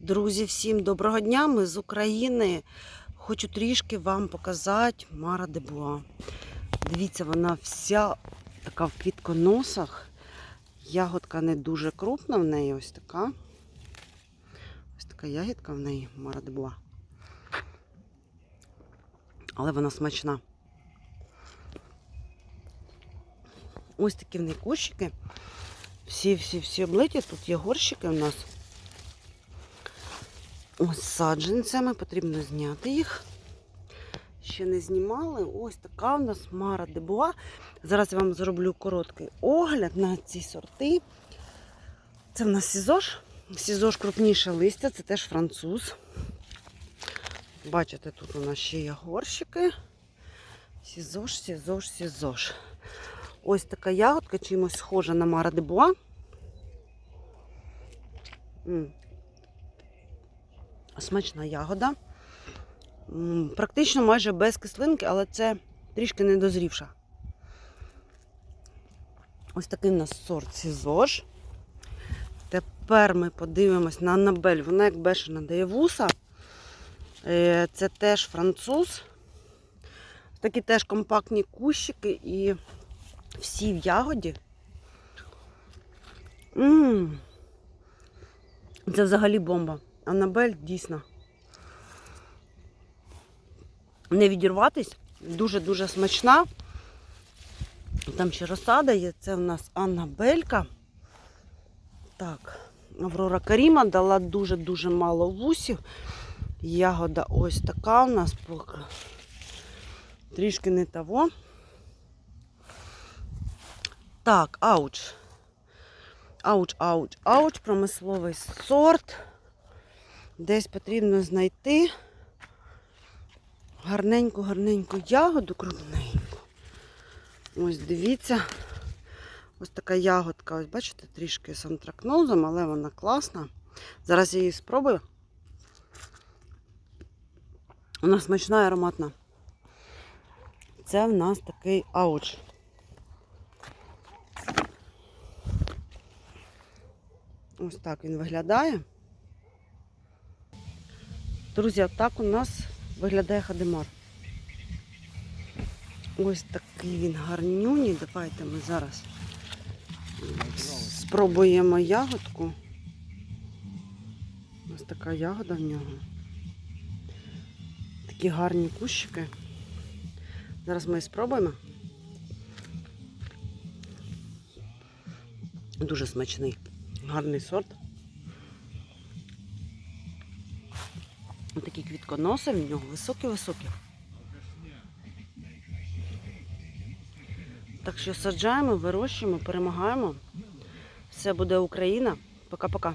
Друзі, всім доброго дня! Ми з України. Хочу трішки вам показати Мара Дебуа. Дивіться, вона вся така в квітконосах. Ягодка не дуже крупна в неї, ось така. Ось така ягідка в неї Мара Дебуа. Але вона смачна. Ось такі в неї кущики. Всі-всі-всі облиті. Тут є горщики у нас. Ось саджанцями, потрібно зняти їх. Ще не знімали. Ось така у нас Мара Дебуа. Зараз я вам зроблю короткий огляд на ці сорти. Це в нас Сізош. Сізош крупніше листя, це теж француз. Бачите, тут у нас ще є горщики. Сізош, Сізош, Сізош. Ось така ягодка, чимось схожа на Мара Дебуа. М. Смачна ягода. Практично майже без кислинки, але це трішки недозрівша. Ось такий у нас сорт Сізош. Тепер ми подивимось на Аннабель. Вона як бешена дає вуса. Е, Це теж француз. Такі теж компактні кущики і всі в ягоді. М, Це взагалі бомба. Аннабель дійсно. Не відірватись. Дуже-дуже смачна. Там ще розсада є. Це в нас Аннабелька. Так, Аврора Каріма дала дуже-дуже мало вусів. Ягода ось така у нас поки. Трішки не того. Так, ауч. Ауч, ауч, ауч, промисловий сорт. Десь потрібно знайти гарненьку, гарненьку ягоду, крупненьку. Ось дивіться. Ось така ягодка, ось бачите, трішки з антракнозом, але вона класна. Зараз я її спробую. Вона смачна і ароматна. Це в нас такий ауч. Ось так він виглядає. Друзі, так у нас виглядає хадемар. Ось такий він гарнюній. Давайте ми зараз спробуємо ягодку. Ось така ягода в нього. Такі гарні кущики. Зараз ми спробуємо. Дуже смачний, гарний сорт. Ось такі квітконоси в нього високі-високі. Так що саджаємо, вирощуємо, перемагаємо. Все буде Україна. Пока-пока.